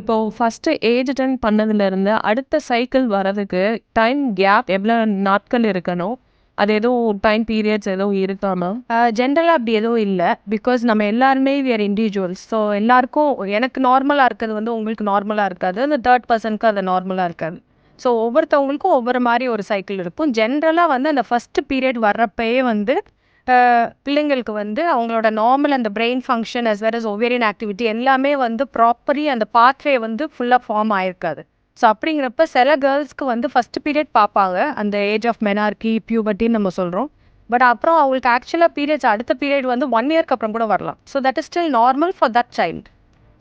இப்போ first age attend பண்ணதுலேருந்து அடுத்த சைக்கிள் வர்றதுக்கு டைம் கேப் எவ்வளோ நாட்கள் இருக்கணும்? அது எதுவும் டைம் பீரியட்ஸ் எதுவும் இருக்கா மேம் ஜென்ரலாக அப்படி எதுவும் இல்லை. பிகாஸ் நம்ம எல்லாருமே வி ஆர் இண்டிவிஜுவல்ஸ் ஸோ எல்லாருக்கும் எனக்கு நார்மலாக இருக்கிறது வந்து உங்களுக்கு நார்மலாக இருக்காது. அந்த தேர்ட் பர்சனுக்கு அது நார்மலாக இருக்காது. ஸோ ஒவ்வொருத்தவங்களுக்கும் ஒவ்வொரு மாதிரி ஒரு சைக்கிள் இருக்கும். ஜென்ரலாக வந்து அந்த ஃபஸ்ட்டு பீரியட் வர்றப்பயே வந்து பிள்ளைங்களுக்கு வந்து அவங்களோட நார்மல் அந்த brain function as well as ovarian activity எல்லாமே வந்து ப்ராப்பர்லி அந்த பாத்வே வந்து ஃபுல்லாக ஃபார்ம் ஆயிருக்காது. ஸோ அப்படிங்கிறப்ப சில கேர்ள்ஸ்க்கு வந்து ஃபஸ்ட் பீரியட் பார்ப்பாங்க. அந்த ஏஜ் ஆஃப் மெனார்கி பியூபர்ட்டின்னு நம்ம சொல்கிறோம் பட் அப்புறம் அவங்களுக்கு ஆக்சுவலாக பீரியட்ஸ் அடுத்த பீரியட் வந்து ஒன் இயர்க்கு அப்புறம் கூட வரலாம். So that is still normal for that child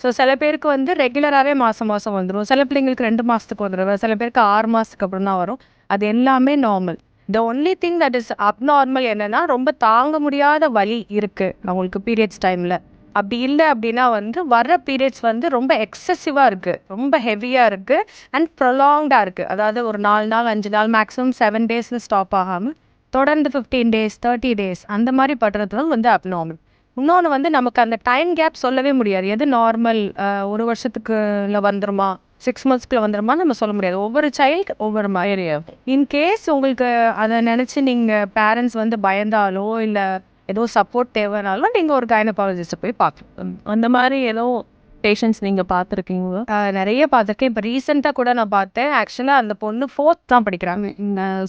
so சில பேருக்கு வந்து ரெகுலராகவே மாதம் மாதம் வந்துடும் சில பிள்ளைங்களுக்கு ரெண்டு மாதத்துக்கு வந்துடும் சில பேருக்கு ஆறு மாதத்துக்கு அப்புறம் தான் வரும். அது எல்லாமே normal the only thing that is abnormal என்னன்னா ரொம்ப தாங்க முடியாத வலி இருக்குது அவங்களுக்கு பீரியட்ஸ் டைமில் அப்படி இல்லை அப்படின்னா வந்து வர்ற பீரியட்ஸ் வந்து ரொம்ப எக்ஸசிவாக இருக்குது ரொம்ப ஹெவியாக இருக்குது அண்ட் ப்ரொலாங்டாக இருக்குது அதாவது ஒரு நாலு நாள் அஞ்சு நாள் மேக்ஸிமம் செவன் டேஸ்னு ஸ்டாப் ஆகாமல் தொடர்ந்து ஃபிஃப்டீன் டேஸ் தேர்ட்டி டேஸ் அந்த மாதிரி படுறது வந்து அப்நார்மல் இன்னொன்று வந்து நமக்கு அந்த டைம் கேப் சொல்லவே முடியாது. எது நார்மல் ஒரு வருஷத்துக்குள்ள வந்துருமா? சிக்ஸ் மந்த்ஸ்க்குள்ள வந்துருமா நம்ம சொல்ல முடியாது. ஒவ்வொரு சைல்டு ஒவ்வொரு மாதிரி இன்கேஸ் உங்களுக்கு அதை நினச்சி நீங்கள் பேரண்ட்ஸ் வந்து பயந்தாலோ இல்லை ஏதோ சப்போர்ட் தேவைனாலும் நீங்கள் ஒரு கைனபாலஜிஸ்ட்டை போய் பார்க்கலாம் அந்த மாதிரி ஏதோ பேஷண்ட்ஸ் நீங்கள் பார்த்துருக்கீங்களா? நிறைய பார்த்துருக்கேன். இப்போ ரீசெண்டாக கூட நான் பார்த்தேன். ஆக்சுவலாக அந்த பொண்ணு ஃபோர்த் தான் படிக்கிறாங்க.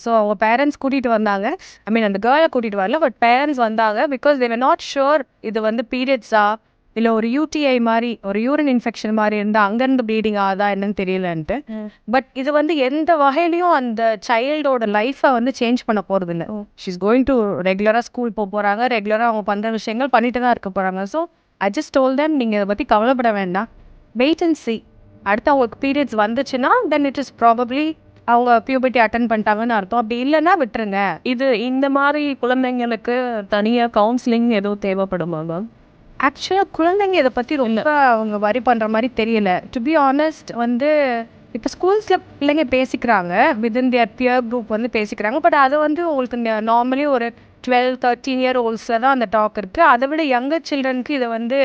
ஸோ அவங்க பேரண்ட்ஸ் கூட்டிகிட்டு வந்தாங்க. ஐ மீன் அந்த கேர்ளை கூட்டிகிட்டு வரல பட் பேரண்ட்ஸ் வந்தாங்க. பிகாஸ் தேவர் நாட் ஷுர் இது வந்து பீரியட்ஸா இல்லை ஒரு யூடிஐ மாதிரி ஒரு யூரின் இன்ஃபெக்ஷன் மாதிரி இருந்தால் அங்கேருந்து ப்ளீடிங் ஆகுதா என்னன்னு தெரியலன்ட்டு. பட் இது வந்து எந்த வகையிலையும் அந்த சைல்டோட லைஃப்பை வந்து சேஞ்ச் பண்ண போகிறது இல்லை ஷீஸ் கோயிங் டு ரெகுலராக ஸ்கூல் போக போகிறாங்க ரெகுலராக அவங்க பண்ணுற விஷயங்கள் பண்ணிட்டு தான் இருக்க போகிறாங்க so I just told them நீங்கள் இதை பற்றி கவலைப்பட வேண்டாம். Wait and see. அடுத்து அவங்களுக்கு பீரியட்ஸ் வந்துச்சுன்னா தென் இட் இஸ் ப்ராபப்ளி அவங்க பியூபர்ட்டி அட்டன் பண்ணிட்டாங்கன்னு அர்த்தம். அப்படி இல்லைன்னா விட்டுருங்க. இது இந்த மாதிரி குழந்தைங்களுக்கு தனியாக கவுன்சிலிங் எதுவும் தேவைப்படுமா மேம் ஆக்சுவலாக குழந்தைங்க இதை பற்றி ரொம்ப அவங்க வரி பண்ணுற மாதிரி தெரியல. டு பி ஆனஸ்ட் வந்து இப்போ ஸ்கூல்ஸில் பிள்ளைங்க பேசிக்கிறாங்க. வித்தின் தியர் பியர் குரூப் வந்து பேசிக்கிறாங்க. பட் அது வந்து உங்களுக்கு நார்மலி ஒரு டுவெல் தேர்ட்டீன் இயர் ஓல்ட்ஸில் தான் அந்த டாக் இருக்குது அதை விட யங்கர் சில்ட்ரனுக்கு இதை வந்து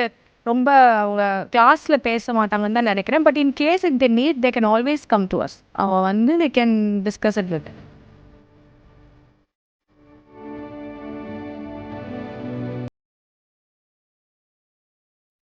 ரொம்ப அவங்க கிளாஸில் பேச மாட்டாங்கன்னு தான் நினைக்கிறேன். But in case it they need they can always come to us அவன் வந்து they can discuss it with